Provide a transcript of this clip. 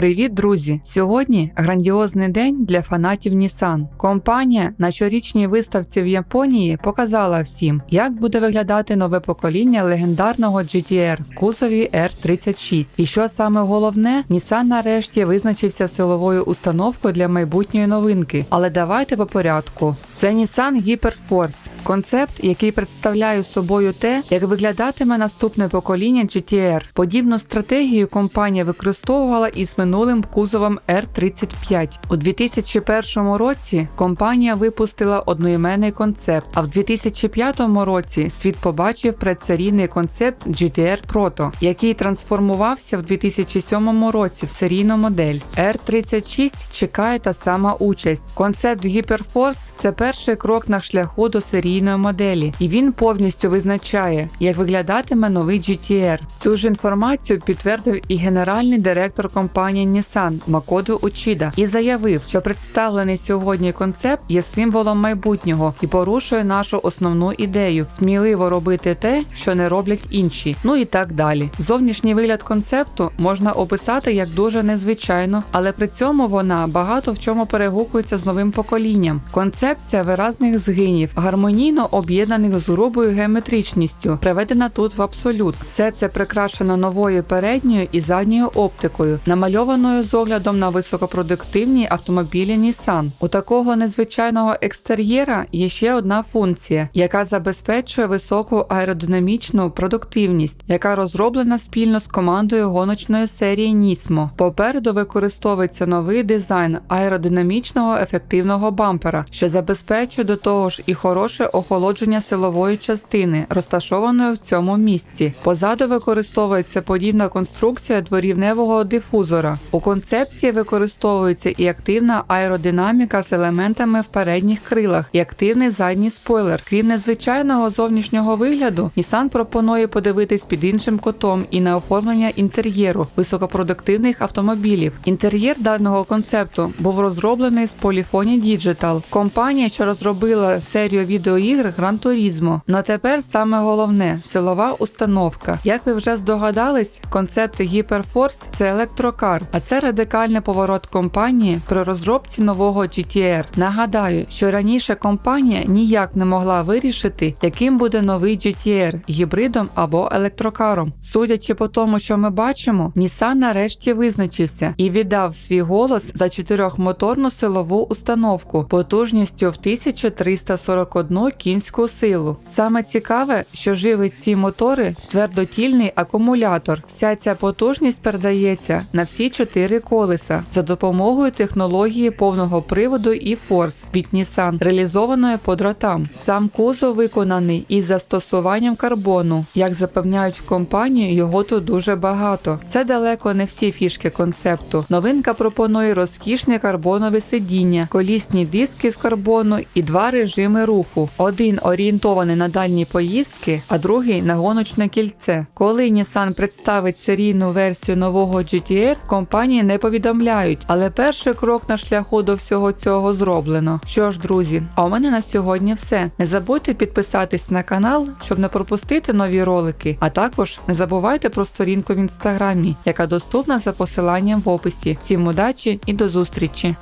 Привіт, друзі! Сьогодні грандіозний день для фанатів Nissan. Компанія на щорічній виставці в Японії показала всім, як буде виглядати нове покоління легендарного GTR в кузові R36. І що саме головне, Nissan нарешті визначився силовою установкою для майбутньої новинки. Але давайте по порядку. Це Nissan Hyperforce. Концепт, який представляє собою те, як виглядатиме наступне покоління GTR. Подібну стратегію компанія використовувала із минулим кузовом R35. У 2001 році компанія випустила одноіменний концепт, а в 2005 році світ побачив предсерійний концепт GTR Proto, який трансформувався в 2007 році в серійну модель. R36 чекає та сама участь. Концепт Hyperforce – це перший крок на шляху до серійної моделі, і він повністю визначає, як виглядатиме новий GTR. Цю ж інформацію підтвердив і генеральний директор компанії Nissan Макоду Учіда і заявив, що представлений сьогодні концепт є символом майбутнього і порушує нашу основну ідею сміливо робити те, що не роблять інші. Ну і так далі. Зовнішній вигляд концепту можна описати як дуже незвичайно, але при цьому вона багато в чому перегукується з новим поколінням. Концепція виразних згинів, гармонійно об'єднаних з грубою геометричністю, приведена тут в абсолют. Все це прикрашено новою передньою і задньою оптикою, намальованою з оглядом на високопродуктивні автомобілі Nissan. У такого незвичайного екстер'єра є ще одна функція, яка забезпечує високу аеродинамічну продуктивність, яка розроблена спільно з командою гоночної серії Nismo. Попереду використовується новий дизайн аеродинамічного ефективного бампера, що забезпечує до того ж і хороше охолодження силової частини, розташованої в цьому місці. Позаду використовується подібна конструкція дворівневого дифузора. У концепції використовується і активна аеродинаміка з елементами в передніх крилах, і активний задній спойлер. Крім незвичайного зовнішнього вигляду, Nissan пропонує подивитись під іншим кутом і на оформлення інтер'єру високопродуктивних автомобілів. Інтер'єр даного концепту був розроблений з Polyphony Digital, компанія, що розробила серію відеоігр Gran Turismo. Но тепер саме головне силова установка. Як ви вже здогадались, концепт Hyperforce – це електрокар, а це радикальний поворот компанії при розробці нового GTR. Нагадаю, що раніше компанія ніяк не могла вирішити, яким буде новий GTR – гібридом або електрокаром. Судячи по тому, що ми бачимо, Nissan нарешті визначився і віддав свій голос за чотирьохмоторну силову установку потужністю в 1341 кінську силу. Саме цікаве, що живить ці мотори твердотільний акумулятор. Вся ця потужність передається на всі чотири колеса за допомогою технології повного приводу і Force від Nissan, реалізованої по дротам. Сам кузов виконаний із застосуванням карбону. Як запевняють в компанії, його тут дуже багато. Це далеко не всі фішки концепту. Новинка пропонує розкішне карбонове сидіння, колісні диски з карбону і два режими руху: один орієнтований на дальні поїздки, а другий на гоночне кільце. Коли Nissan представить серійну версію нового GTR, компанії не повідомляють, але перший крок на шляху до всього цього зроблено. Що ж, друзі, а у мене на сьогодні все. Не забудьте підписатись на канал, щоб не пропустити нові ролики. А також не забувайте про сторінку в інстаграмі, яка доступна за посиланням в описі. Всім удачі і до зустрічі!